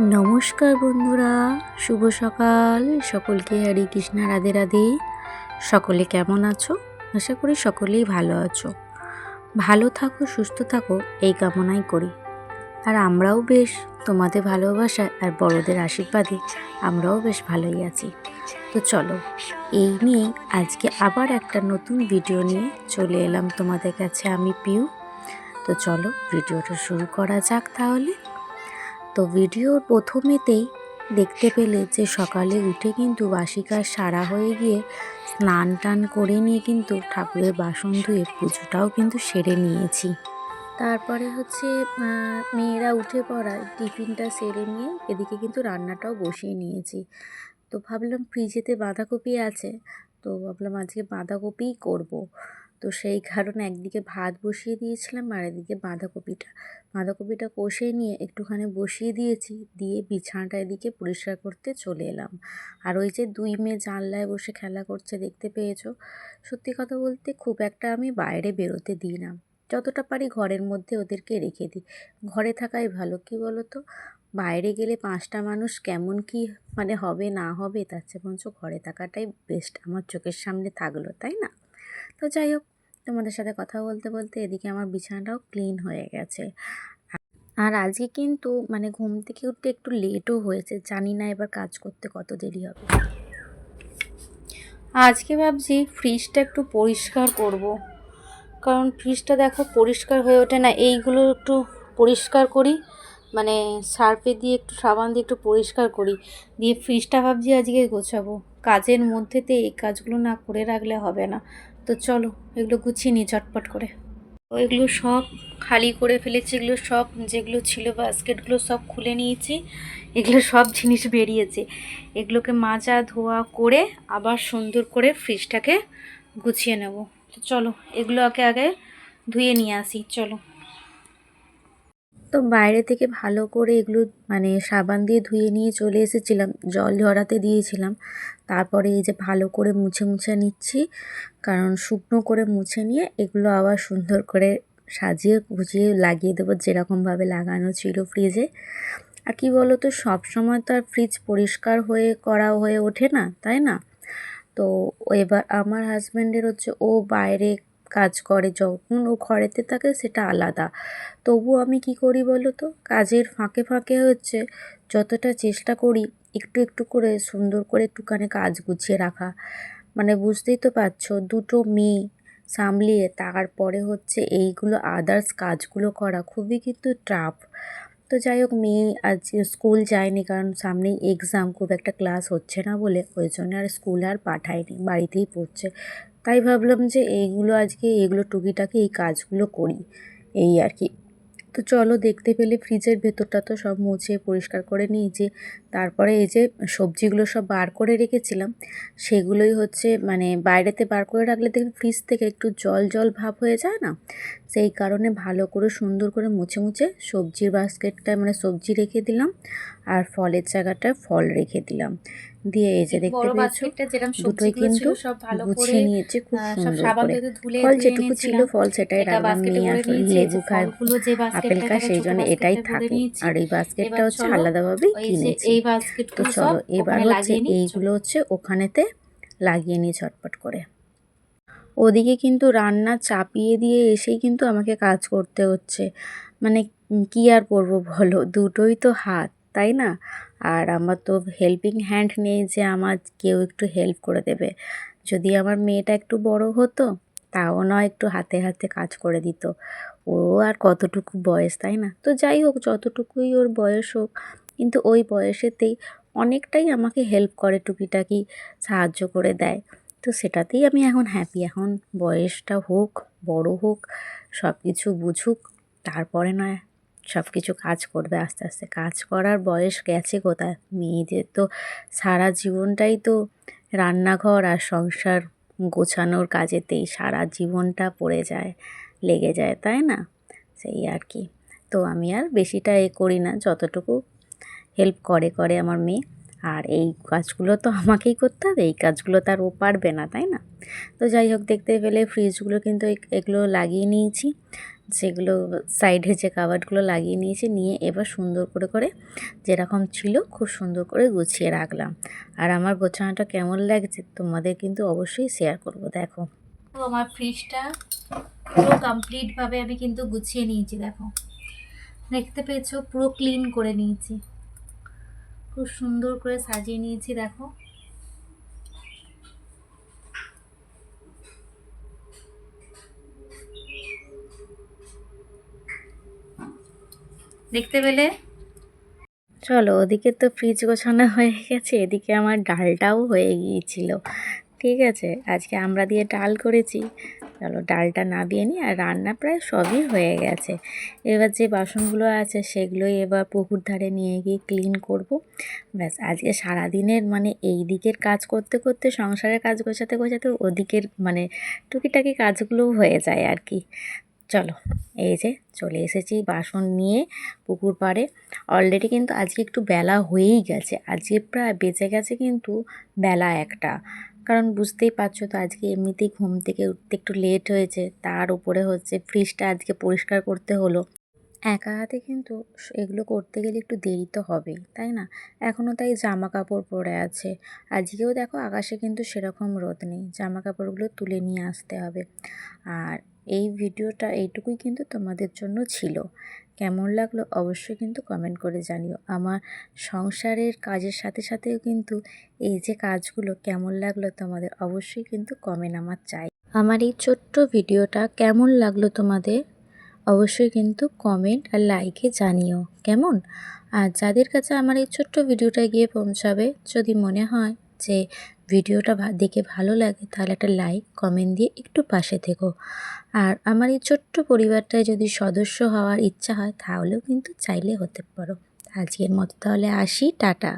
নমস্কার বন্ধুরা, শুভ সকাল। সকলকে হরে কৃষ্ণা, রাধে রাধে। সকলে কেমন আছো? আশা করি সকলেই ভালো আছো। ভালো থাকো, সুস্থ থাকো, এই কামনাই করি। আর আমরাও বেশ তোমাদের ভালোবাসায় আর বড়দের আশীর্বাদে আমরাও বেশ ভালোই আছি। তো চলো, এই নিয়ে আজকে আবার একটা নতুন ভিডিও নিয়ে চলে এলাম তোমাদের কাছে, আমি পিউ। তো চলো ভিডিওটা শুরু করা যাক তাহলে। তো ভিডিওর প্রথমেতেই দেখতে পেলে যে সকালে উঠে কিন্তু বাসি কাজ সারা হয়ে গিয়ে স্নান টান করে নিয়ে কিন্তু ঠাকুরের বাসন ধুয়ে পুজোটাও কিন্তু সেরে নিয়েছি। তারপরে হচ্ছে মেয়েরা উঠে পড়ায় টিফিনটা সেরে নিয়ে এদিকে কিন্তু রান্নাটাও বসিয়ে নিয়েছি। তো ভাবলাম ফ্রিজেতে বাঁধাকপি আছে, তো ভাবলাম আজকে বাঁধাকপিই করব। তো সেই কারণে একদিকে ভাত বসিয়ে দিয়েছিলাম আর এদিকে বাঁধাকপিটা। বাঁধাকপিটা কষে নিয়ে একটুখানি বসিয়ে দিয়েছি, দিয়ে বিছানাটা এদিকে পরিষ্কার করতে চলে এলাম। আর ওই যে দুই মেয়ে জানলায় বসে খেলা করছে দেখতে পেয়েছ? সত্যি কথা বলতে খুব একটা আমি বাইরে বেরোতে দিই না। যতটা পারি ঘরের মধ্যে ওদেরকে রেখে দিই। ঘরে থাকাই ভালো, কি বলো তো বাইরে গেলে পাঁচটা মানুষ কেমন কি মানে হবে না হবে তার চেয়ে বরঞ্চ ঘরে থাকাটাই বেস্ট আমার চোখের সামনে থাকল, তাই না? তো যাই হোক, তোমাদের সাথে কথা বলতে বলতে এদিকে আমার বিছানাটাও ক্লিন হয়ে গেছে। আর আজকে কিন্তু মানে ঘুম থেকে উঠতে একটু লেটও হয়েছে, জানি না এবার কাজ করতে কত দেরি হবে। আজকে ভাবছি ফ্রিজটা একটু পরিষ্কার করব। কারণ ফ্রিজটা দেখো পরিষ্কার হয়ে ওঠে না, এইগুলো একটু পরিষ্কার করি মানে সার্ফে দিয়ে একটু সাবান দিয়ে একটু পরিষ্কার করি। দিয়ে ফ্রিজটা ভাবছি আজকে গোছাবো। কাজের মধ্যেতে এই কাজগুলো না করে রাখলে হবে না। তো চলো, এগুলো গুছিয়ে নিই চটপট করে। তো এগুলো সব খালি করে ফেলেছি, এগুলো সব যেগুলো ছিল বাস্কেটগুলো সব খুলে নিয়েছি, এগুলো সব জিনিস বেরিয়েছে। এগুলোকে মাজা ধোয়া করে আবার সুন্দর করে ফ্রিজটাকে গুছিয়ে নেব। তো চলো, এগুলো আগে আগে ধুয়ে নিয়ে আসি, চলো। তো বাইরে থেকে ভালো করে এগুলো মানে সাবান দিয়ে ধুয়ে নিয়ে চলে এসেছিলাম, জল ঝরাতে দিয়েছিলাম। তারপরে এই যে ভালো করে মুছে মুছে নিচ্ছি, কারণ শুকনো করে মুছে নিয়ে এগুলো আবার সুন্দর করে সাজিয়ে গুছিয়ে লাগিয়ে দেবো যেরকমভাবে লাগানো ছিল ফ্রিজে। আর কি বলো তো সব সময় তো আর ফ্রিজ পরিষ্কার হয়ে করা হয়ে ওঠে না, তাই না? তো এবার আমার হাজব্যান্ডের হচ্ছে ও বাইরে কাজ করে, যখন ও ঘরেতে থাকে সেটা আলাদা। তবু আমি কি করি বলো তো কাজের ফাঁকে ফাঁকে হচ্ছে যতটা চেষ্টা করি একটু একটু করে, সুন্দর করে একটুখানি কাজ গুছিয়ে রাখা। মানে বুঝতেই তো পারছ, দুটো মেয়ে সামলিয়ে তারপরে হচ্ছে এইগুলো আদার্স কাজগুলো করা খুবই কিন্তু টাফ তো যাই হোক, মেয়ে আজ স্কুল যায়নি কারণ সামনেই এক্সাম খুব একটা ক্লাস হচ্ছে না বলে। ওই জন্য আর স্কুল আর পাঠায়নি, বাড়িতেই পড়ছে। তাই ভাবলাম যে এইগুলো আজকে এগুলো টুকিটাকি এই কাজগুলো করি। এই আর কি। তো চলো দেখতে পেলে ফ্রিজের ভেতরটা তো সব মুছে পরিষ্কার করে নিয়েছি তারপরে এই যে সবজিগুলো সব বার করে রেখেছিলাম সেগুলোই হচ্ছে মানে বাইরেতে বার করে রাখলে দেখবে ফ্রিজ থেকে একটু জল জল ভাব হয়ে যায় না? সেই কারণে ভালো করে সুন্দর করে মুছে মুছে সবজির বাস্কেটটা মানে সবজি রেখে দিলাম আর ফলের জায়গাটায় ফল রেখে দিলাম। দিয়ে এই যে দেখতে পেয়েছ দুটোই কিন্তু গুছিয়ে নিয়েছে খুব সুন্দর করে। ফল যেটুকু ছিল ফল সেটাই রাখলাম নিয়ে আসলে লেবু খায় আপেল খায় সেই জন্য এটাই থাকে। আর এই বাস্কেটটা হচ্ছে আলাদাভাবেই কিনেছি। এই বাস্কেটগুলো চলো এবার হচ্ছে এইগুলো হচ্ছে ওখানেতে লাগিয়ে নিই ঝটপট করে। ওদিকে কিন্তু রান্না চাপিয়ে দিয়ে এসেই কিন্তু আমাকে কাজ করতে হচ্ছে। মানে কি আর করব বলো? দুটোই তো হাত তাই না? আর আমার তো হেল্পিং হ্যান্ড নেই যে আমার কেউ একটু হেল্প করে দেবে। যদি আমার মেয়েটা একটু বড় হতো তাও নয় একটু হাতে হাতে কাজ করে দিত। ও আর কতটুকু বয়স তাই না? তো যাই হোক যতটুকুই ওর বয়স হোক কিন্তু ওই বয়সেতেই অনেকটাই আমাকে হেল্প করে টুকিটাকি, সাহায্য করে দেয়। তো সেটাতেই আমি এখন হ্যাপি এখন বয়সটা হোক, বড় হোক সব কিছু বুঝুক, তারপরে নয় সব কিছু কাজ করবে আস্তে আস্তে। কাজ করার বয়স গেছে কোথায়? মেয়েদের তো সারা জীবনটাই তো রান্নাঘর আর সংসার গোছানোর কাজেতেই সারা জীবনটা পড়ে যায়, লেগে যায়, তাই না? সেই আর কি। তো আমি আর বেশিটা এ করি না, যতটুকু হেল্প করে করে আমার মেয়ে। আর এই কাজগুলো তো আমাকেই করতে হবে, এই কাজগুলো তার ও পারবে না, তাই না? তো যাই হোক, দেখতে পেলে ফ্রিজগুলো কিন্তু এগুলো লাগিয়ে নিয়েছি। যেগুলো সাইডে যে কাবারগুলো লাগিয়ে নিয়েছি, নিয়ে এবার সুন্দর করে করে যেরকম ছিল খুব সুন্দর করে গুছিয়ে রাখলাম। আর আমার গোছানোটা কেমন লাগছে তোমাদের কিন্তু অবশ্যই শেয়ার করব, দেখো। তো আমার ফ্রিজটা পুরো কমপ্লিটভাবে আমি কিন্তু গুছিয়ে নিয়েছি, দেখো। দেখতে পেয়েছ, পুরো ক্লিন করে নিয়েছি। খুব সুন্দর করে সাজিয়ে নিয়েছি, দেখো। দেখতে পেলে? চলো, ওদিকে তো ফ্রিজ গোছানো হয়ে গেছে, এদিকে আমার ডালটাও হয়ে গিয়েছিল। ঠিক আছে, আজকে আমরা দিয়ে ডাল করেছি। চলো, ডালটা নাবিয়ে নিই আর রান্না প্রায় সবই হয়ে গেছে। এবার যে বাসনগুলো আছে সেগুলোই এবার পুকুর ধারে নিয়ে গিয়ে ক্লিন করব। ব্যাস, আজকে সারাদিনের মানে এই দিকের কাজ করতে করতে, সংসারের কাজ গোছাতে গোছাতে ওদিকের মানে টুকিটাকি কাজগুলোও হয়ে যায় আর কি। চলো, এই যে চলে এসেছি বাসন নিয়ে পুকুর পাড়ে। অলরেডি কিন্তু আজকে একটু বেলা হয়েই গেছে। আজকে প্রায় বেঁচে গেছে কিন্তু বেলা একটা। কারণ বুঝতেই পারছ তো আজকে এমনিতেই ঘুম থেকে উঠতে একটু লেট হয়েছে, তার উপরে হচ্ছে ফ্রিজটা আজকে পরিষ্কার করতে হলো। একা হাতে কিন্তু এগুলো করতে গেলে একটু দেরি তো হবেই, তাই না? এখনও তাই জামা কাপড় পরে আছে। আজকেও দেখো আকাশে কিন্তু সেরকম রোদ নেই জামা কাপড়গুলো তুলে নিয়ে আসতে হবে। আর এই ভিডিওটা এইটুকুই কিন্তু তোমাদের জন্য ছিল। কেমন লাগল অবশ্যই কিন্তু কমেন্ট করে জানিও। আমার সংসারের কাজের সাথে সাথেও কিন্তু এই যে কাজগুলো কেমন লাগল তোমাদের অবশ্যই কিন্তু কমেন্ট আমার চাই। আমার এই ছোট্ট ভিডিওটা কেমন লাগল তোমাদের অবশ্যই কিন্তু কমেন্ট আর লাইকে জানিও, কেমন? আর যাদের কাছে আমার এই ছোট্ট ভিডিওটা গিয়ে পৌঁছাবে, যদি মনে হয় যে ভিডিওটা দেখে ভালো লাগে, তাহলে একটা লাইক কমেন্ট দিয়ে একটু পাশে থেকো। আর আমার এই ছোট্ট পরিবারটায় যদি সদস্য হওয়ার ইচ্ছা হয়, তাহলেও কিন্তু চাইলে হতে পারো। আজকের মতো তাহলে আসি, টাটা।